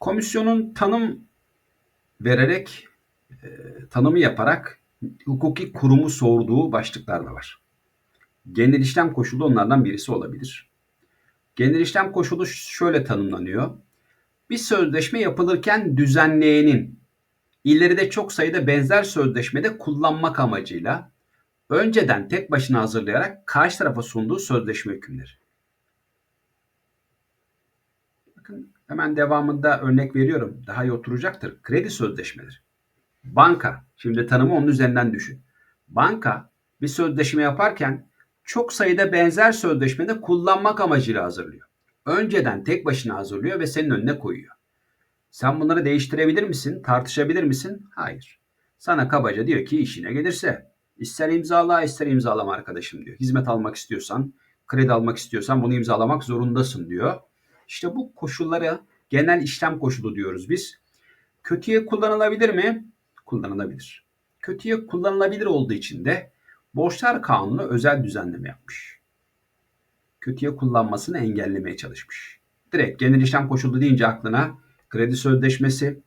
Komisyonun tanım vererek, e, tanımı yaparak hukuki kurumu sorduğu başlıklar da var. Genel işlem koşulu onlardan birisi olabilir. Genel işlem koşulu şöyle tanımlanıyor. Bir sözleşme yapılırken düzenleyenin ileride çok sayıda benzer sözleşmede kullanmak amacıyla önceden tek başına hazırlayarak karşı tarafa sunduğu sözleşme hükümleri. Bakın hemen devamında örnek veriyorum. Daha iyi oturacaktır. Kredi sözleşmeleri. Banka. Şimdi tanımı onun üzerinden düşün. Banka bir sözleşme yaparken çok sayıda benzer sözleşmede kullanmak amacıyla hazırlıyor. Önceden tek başına hazırlıyor ve senin önüne koyuyor. Sen bunları değiştirebilir misin? Tartışabilir misin? Hayır. Sana kabaca diyor ki işine gelirse ister imzala ister imzalama arkadaşım diyor. Hizmet almak istiyorsan, kredi almak istiyorsan bunu imzalamak zorundasın diyor. İşte bu koşullara genel işlem koşulu diyoruz biz. Kötüye kullanılabilir mi? Kullanılabilir. Kötüye kullanılabilir olduğu için de Borçlar Kanunu özel düzenleme yapmış. Kötüye kullanmasını engellemeye çalışmış. Direkt genel işlem koşulu deyince aklına kredi sözleşmesi,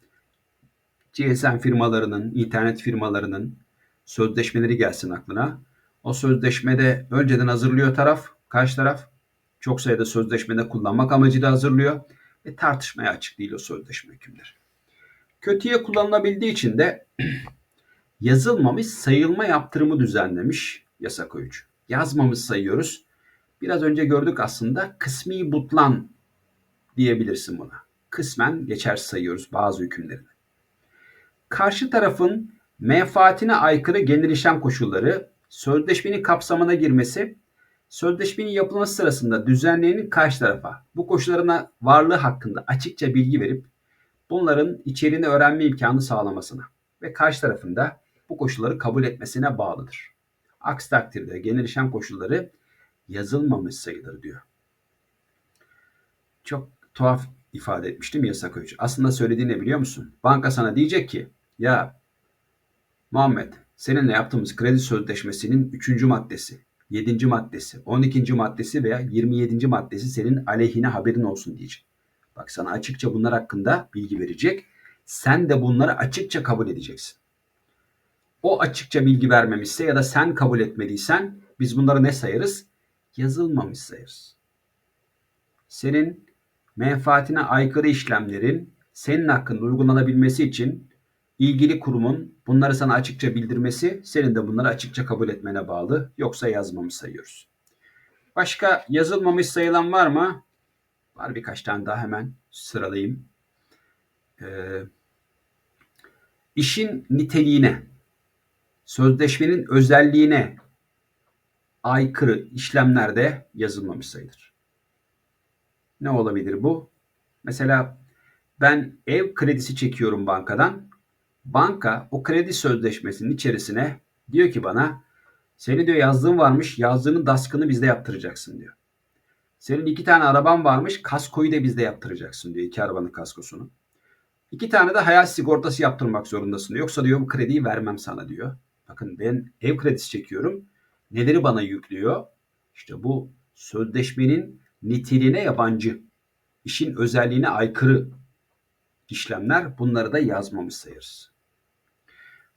GSM firmalarının, internet firmalarının sözleşmeleri gelsin aklına. O sözleşmede önceden hazırlıyor taraf, karşı taraf çok sayıda sözleşmede kullanmak amacıyla hazırlıyor ve tartışmaya açık değil o sözleşme hükümleri. Kötüye kullanılabildiği için de yazılmamış sayılma yaptırımı düzenlemiş yasa koyucu. Yazmamış sayıyoruz. Biraz önce gördük aslında kısmi butlan diyebilirsin buna. Kısmen geçer sayıyoruz bazı hükümlerini. Karşı tarafın menfaatine aykırı genel işlem koşulları sözleşmenin kapsamına girmesi sözleşmenin yapılması sırasında düzenleyenin karşı tarafa bu koşullarına varlığı hakkında açıkça bilgi verip bunların içeriğini öğrenme imkanı sağlamasına ve karşı tarafında bu koşulları kabul etmesine bağlıdır. Aksi takdirde genel koşulları yazılmamış sayılır diyor. Çok tuhaf ifade etmiştim yasa koyucu. Aslında söylediğini biliyor musun? Banka sana diyecek ki ya Muhammed seninle yaptığımız kredi sözleşmesinin 3. maddesi 7. maddesi, 12. maddesi veya 27. maddesi senin aleyhine haberin olsun diyecek. Bak sana açıkça bunlar hakkında bilgi verecek. Sen de bunları açıkça kabul edeceksin. O açıkça bilgi vermemişse ya da sen kabul etmediysen biz bunları ne sayarız? Yazılmamış sayarız. Senin menfaatine aykırı işlemlerin senin hakkında uygulanabilmesi için ilgili kurumun bunları sana açıkça bildirmesi senin de bunları açıkça kabul etmene bağlı. Yoksa yazmamış sayıyoruz. Başka yazılmamış sayılan var mı? Var birkaç tane daha hemen sıralayayım. Ee, işin niteliğine, sözleşmenin özelliğine aykırı işlemlerde yazılmamış sayılır. Ne olabilir bu? Mesela ben ev kredisi çekiyorum bankadan banka o kredi sözleşmesinin içerisine diyor ki bana seni diyor yazdığın varmış yazdığının daskını bizde yaptıracaksın diyor. Senin iki tane araban varmış kaskoyu da bizde yaptıracaksın diyor iki arabanın kaskosunu. İki tane de hayat sigortası yaptırmak zorundasın diyor. Yoksa diyor bu krediyi vermem sana diyor. Bakın ben ev kredisi çekiyorum. Neleri bana yüklüyor? İşte bu sözleşmenin niteliğine yabancı, işin özelliğine aykırı işlemler bunları da yazmamış sayarız.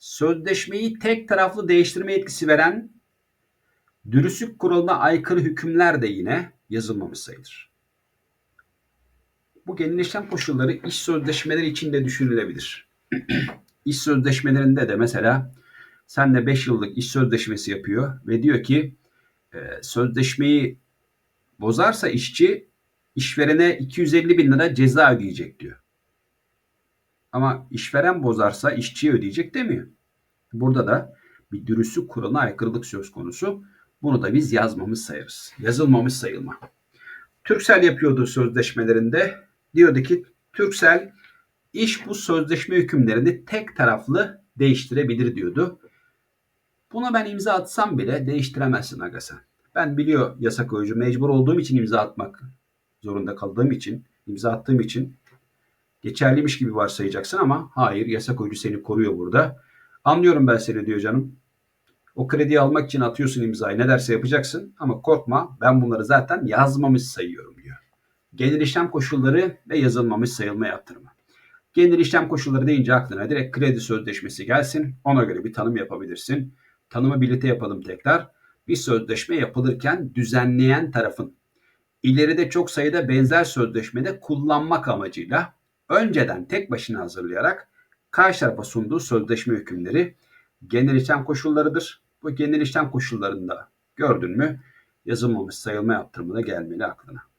Sözleşmeyi tek taraflı değiştirme etkisi veren dürüstlük kuralına aykırı hükümler de yine yazılmamış sayılır. Bu genel işlem koşulları iş sözleşmeleri için de düşünülebilir. İş sözleşmelerinde de mesela sen de 5 yıllık iş sözleşmesi yapıyor ve diyor ki e, sözleşmeyi bozarsa işçi işverene 250 bin lira ceza ödeyecek diyor. Ama işveren bozarsa işçiye ödeyecek demiyor. Burada da bir dürüstlük kuralına aykırılık söz konusu. Bunu da biz yazmamış sayarız. Yazılmamış sayılma. Türksel yapıyordu sözleşmelerinde. Diyordu ki Türksel iş bu sözleşme hükümlerini tek taraflı değiştirebilir diyordu. Buna ben imza atsam bile değiştiremezsin aga sen. Ben biliyor yasa koyucu mecbur olduğum için imza atmak zorunda kaldığım için, imza attığım için geçerliymiş gibi varsayacaksın ama hayır yasa koyucu seni koruyor burada. Anlıyorum ben seni diyor canım. O krediyi almak için atıyorsun imzayı ne derse yapacaksın ama korkma ben bunları zaten yazmamış sayıyorum diyor. Genel işlem koşulları ve yazılmamış sayılma yaptırımı. Genel işlem koşulları deyince aklına direkt kredi sözleşmesi gelsin. Ona göre bir tanım yapabilirsin. Tanımı birlikte yapalım tekrar. Bir sözleşme yapılırken düzenleyen tarafın ileride çok sayıda benzer sözleşmede kullanmak amacıyla önceden tek başına hazırlayarak karşı tarafa sunduğu sözleşme hükümleri genel işlem koşullarıdır. Bu genel işlem koşullarında gördün mü yazılmamış sayılma yaptırımı gelmeli aklına.